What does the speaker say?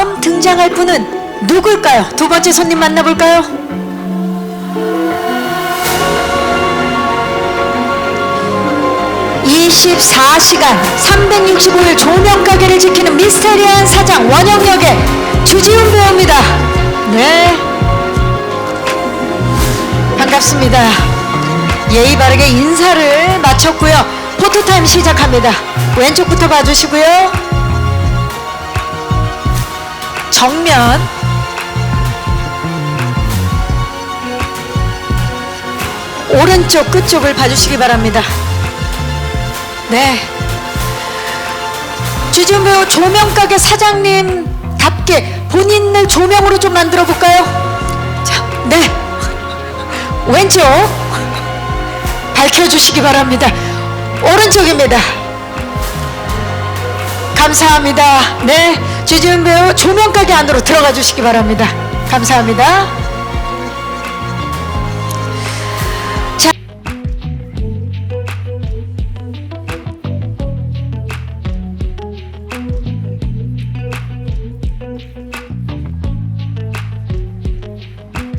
다음 등장할 분은 누굴까요? 두 번째 손님 만나볼까요? (24시간) (365일) 조명 가게를 지키는 미스테리한 사장 원영 역의 주지훈 배우입니다. 네. 반갑습니다. 예의 바르게 인사를 마쳤고요. 포토타임 시작합니다. 왼쪽부터 봐주시고요 정면 오른쪽 끝쪽을 봐주시기 바랍니다. 네. 배우 조명가게 사장님답게 본인을 조명으로 좀 만들어 볼까요? 자, 네. 왼쪽 밝혀주시기 바랍니다. 오른쪽입니다. 감사합니다. 네. 주지훈 배우 조명가게 안으로 들어가 주시기 바랍니다. 감사합니다.